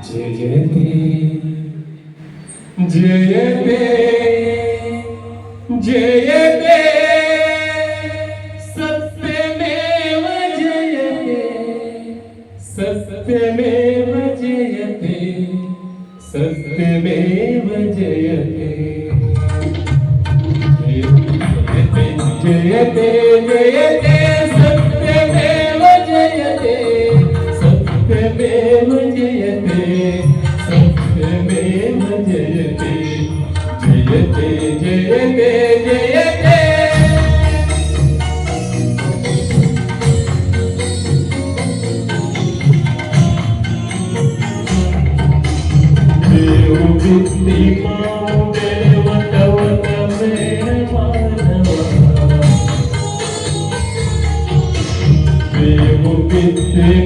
JFP JFP JFP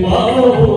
Oh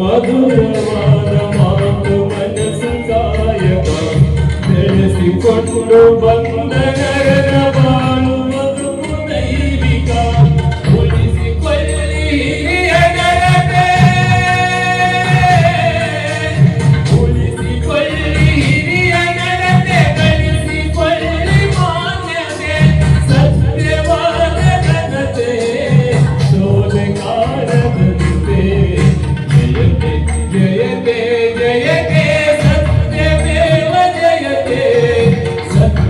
మధురవాద మాకు మనసు సాయక తెలిసి కొట్టు బందగా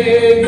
Amen.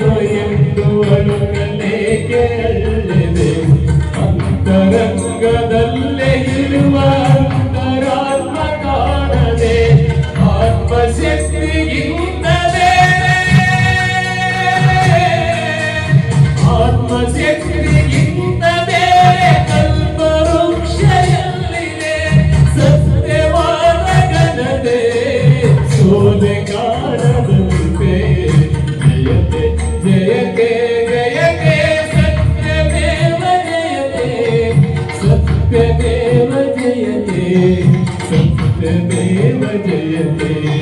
Che che che che che che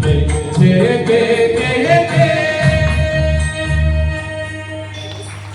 che che che che